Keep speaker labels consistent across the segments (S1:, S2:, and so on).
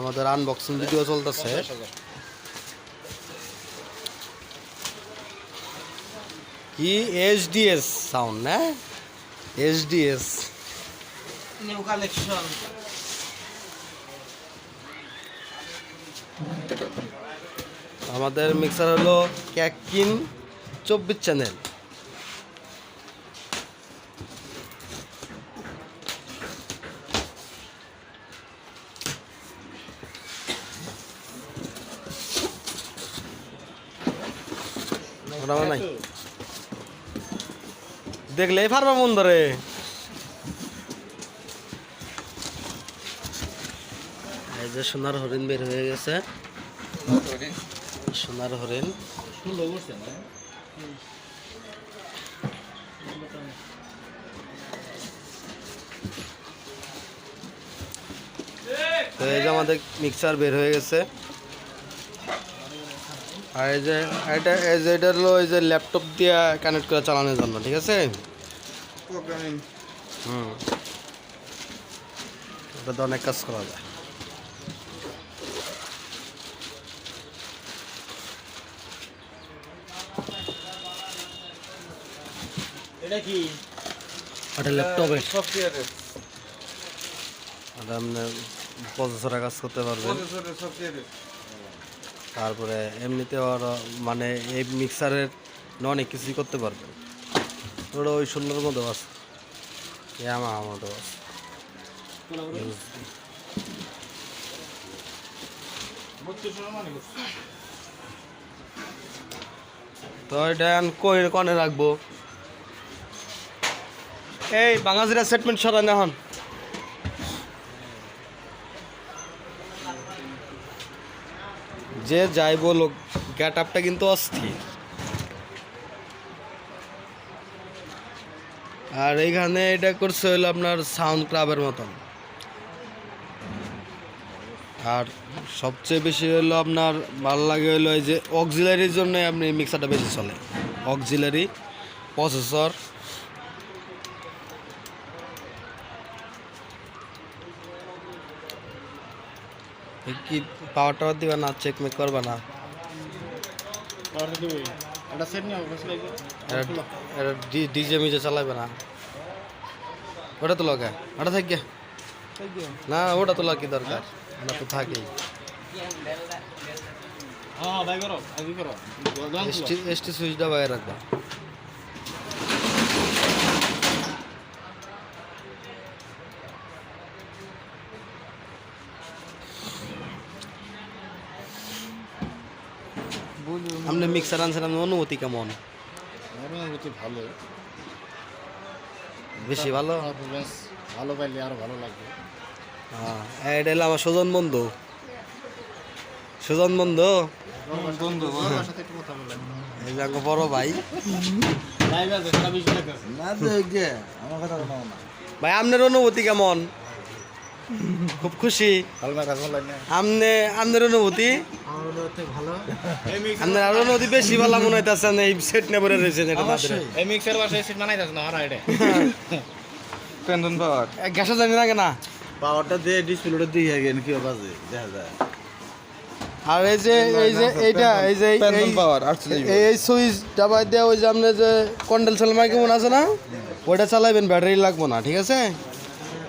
S1: আমাদের unboxing video চলতেছে। কি এইচডিএস সাউন্ড না? এইচডিএস
S2: নিউ কালেকশন
S1: আমাদের মিক্সার হলো ক্যাকিন চব্বিশ চ্যানেল আমার নাই। দেখলেই পারবা বন্ধ রে। এই যে সোনার হরিণ বের হয়ে গেছে। সোনার হরিণ। তো এই যে আমাদের মিক্সার বের হয়ে গেছে। আর এই যে এটা এই যে এটা হলো এই যে ল্যাপটপ দিয়ে কানেক্ট করে চালানোর জন্য ঠিক আছে?
S2: প্রোগ্রামিং
S1: হুম। এটা অনেক কাজ করা যায়।
S2: এটা কি?
S1: এটা ল্যাপটপে
S2: সফটওয়্যারের
S1: এটা আপনি প্রসেসরে কাজ করতে পারবেন।
S2: প্রসেসরের সফটওয়্যারের
S1: তারপরে এমনিতে আরও মানে এই মিক্সারের অনেক কিছুই করতে পারবেন ওটা ওই সুন্দর মতো আছে। মধ্যেও আছে। তো এটা কই কনে রাখব? এই বাঙাজিরা সেটমেন্ট সরান এখন। যে যাই বলো গ্যাট আপটা কিন্তু অস্থির। আর এইখানে এটা করছে হলো আপনার সাউন্ড ক্লাবের মতন। আর সবচেয়ে বেশি হলো আপনার, ভালো লাগে হলো এই যে অক্সিলারির জন্য আপনি মিক্সারটা বেশি চলে। অক্সিলারি প্রসেসর কি পাওয়ার টাওয়ার দিবে না চেক মেক করবে না? ডিজে মিজে চালাবে না। ওটা তো লগে ওটা থাকি না ওটা তোলা কি দরকার ওটা তো এসটি এসটি সুইচটা বাইরে রাখবা। মিক্সার অনুভূতি কেমন?
S2: অনুভূতি ভালো।
S1: বেশি ভালো?
S2: ভালো পাইলে আরও ভালো লাগবে।
S1: হ্যাঁ এটা হলো আমার সুজন বন্ধু। সুজন বন্ধু? বড় ভাই। ভাই আপনার অনুভূতি কেমন? খুব খুশি। আমনে আপনার অনুভূতি
S2: আমার হতে ভালো
S1: আপনার আরও অনুভূতি বেশি ভালো মনে হইতেছে এই সেট নিয়ে পরে রয়েছেন এটা
S2: এই মিক্সার বাসে সিট বানাই না আর পাওয়ার
S1: জানি না কেনা?
S3: পাওয়ারটা দিয়ে ডিসপ্লেটা দিয়ে গেন কি বাজে দেখা যায়।
S1: আর এই যে এই যে এইটা এই যে এই- সুইচ ডাবাই দেওয়া ওই যে আপনি যে কন্ডেন্সার মাইক্রোফোন আছে না ওইটা চালাইবেন ব্যাটারি লাগবো না ঠিক আছে?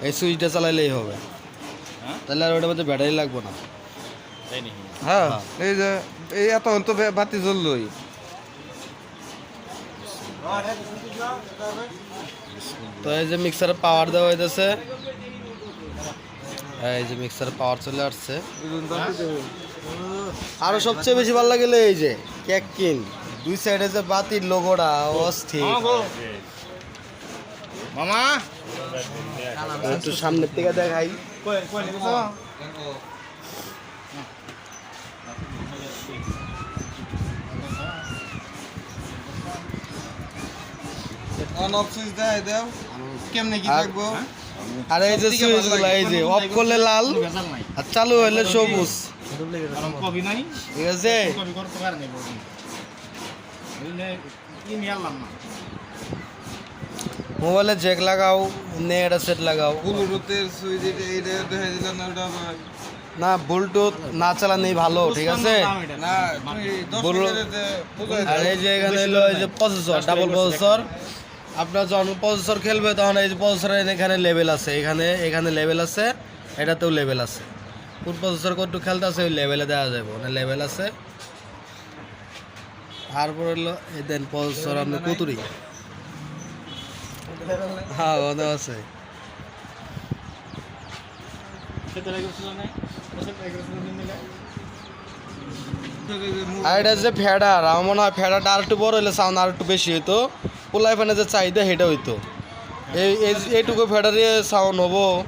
S1: এই সুইচটা চালাইলেই হবে। তাহলে আর ওটার মধ্যে ব্যাটারি লাগবো না।
S3: হ্যাঁ এই যে এই এত তো বাতি জ্বললই।
S1: তো এই যে মিক্সারে পাওয়ার দেওয়া হইতেছে। এই যে মিক্সারে পাওয়ার চলে আসছে। আরও সবচেয়ে বেশি ভালো লাগলে এই যে কেক কিন। দুই সাইডে যে বাতির লোগোটা অস্থির।
S2: মামা
S1: একটু সামনের থেকে দেখাই
S2: কই কই নিবো
S3: অন অফ সুইচ দেয় দাও কেমনে কি
S1: আর- এই যে সুইচগুলা এই যে অফ করলে লাল আর চালু হলে সবুজ
S2: কারণ কবি নাই
S1: ঠিক আছে
S2: কবি করতে পারে নাই বলি বুঝলে কি নিয়ে আনলাম না
S1: মোবাইলে জ্যাক লাগাও নেট সেট লাগাও।
S3: ব্লুটুথের সুইচ এটা এটা দেখা দিল না ওটা
S1: না ব্লুটুথ না চালানোই ভালো ঠিক আছে?
S2: এটা।
S3: না
S1: আর এই যে এখানে হলো এই যে প্রসেসর ডাবল প্রসেসর আপনার যখন প্রসেসর খেলবে তখন এই যে প্রসেসরের এখানে লেভেল আছে। এখানে এখানে লেভেল আছে এটাতেও লেভেল আছে। কোন প্রসেসর কতটুকু খেলতে আছে ওই লেভেলে দেওয়া যাবে। ওখানে লেভেল আছে। তারপর হলো এই দেন প্রসেসর আপনি কুতুরি। হ্যাঁ ওদের আছে? আর এটা যে ফেডার, আমার মনে হয় ফেডারটা আর একটু বড় হলে সাউন্ড আর একটু বেশি হইতো। পোলাই ফ্যানে যে চাহিদা সেটা হইতো। এই, এই- এইটুকু ফেডারে সাউন্ড হব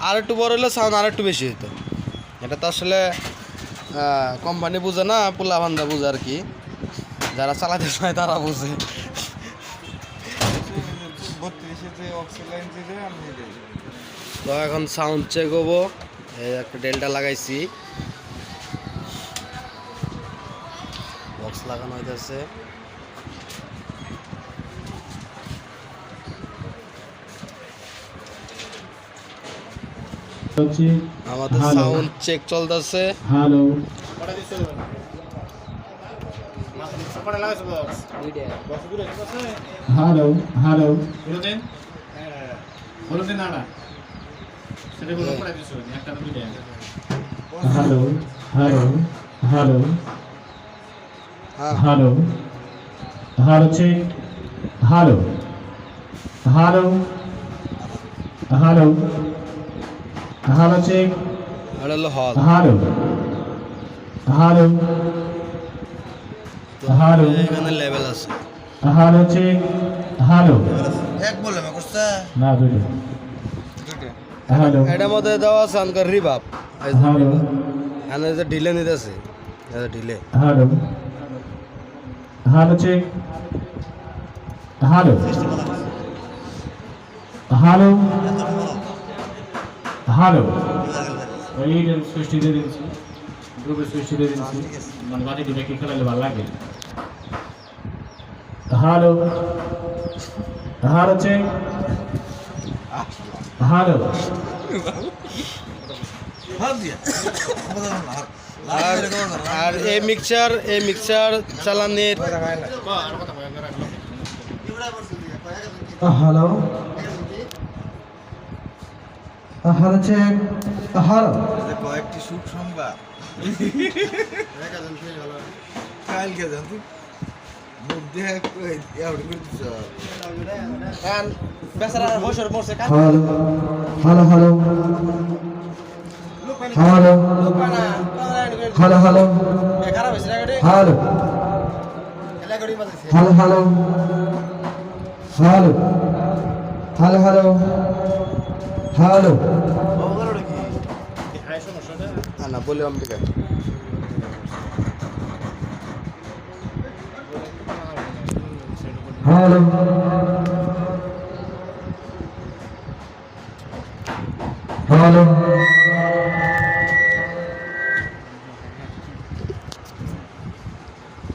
S1: আর একটু বড় হলে সাউন্ড আর একটু বেশি হইতো। এটা তো আসলে কোম্পানি বুঝে না, পোলা ভান্দা বুঝে আর কি। যারা চালাতে চায় তারা বুঝে। তো এখন সাউন্ড চেক হব। একটা ডেল্টা লাগাইছি। বক্স লাগানো হইতেছে। আমাদের সাউন্ড চেক চলতেছে।
S4: হ্যালো হ্যালো হ্যালো
S2: বলুন বলুন না না সেটা বলুন পড়া দিছো একটা দুইটা
S4: hello hello hello hello hello check hello hello hello hello
S1: hello
S4: hello hello hello
S1: এখানে লেভেল আছে।
S4: হ্যালো চেক হ্যালো
S3: এক বলে মা করছে
S4: না দুটো হ্যালো
S1: এটার মধ্যে দেওয়া আছে আনকার রিবাব
S4: হ্যালো
S1: এখানে যে ঢিলে নিতেছে এটা ঢিলে।
S4: Hello hello check hello hello hello এই সুইচটি দিয়ে দিচ্ছি গ্রুপের সুইচটি দিয়ে দিচ্ছি
S2: মানে বাটি দিবে কি খেলালে ভালো লাগে।
S4: হ্যালো হার হচ্ছে হ্যালো
S1: আর এই মিক্সার এই মিক্সার চালানির
S4: হ্যালো হার চেক হ্যালো
S3: কয়েকটি সুখ সংবাদ। কালকে জানতো?
S4: Hello hello hello hello hello hello hello hello hello hello hello hello
S1: হ্যাঁ না বলে আমি ঠিক আছে
S4: hello. Hello.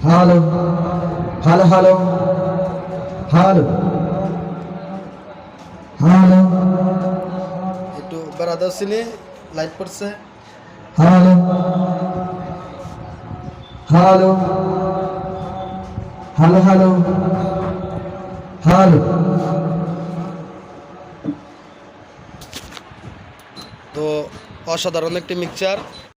S4: Hello. Hello hello. Hello. Hello.
S1: একটু ব্রাদার সিনে লাইট পড়ছে।
S4: हेलो हेलो हेलो हेलो
S1: তো অসাধারণ একটি মিক্সচার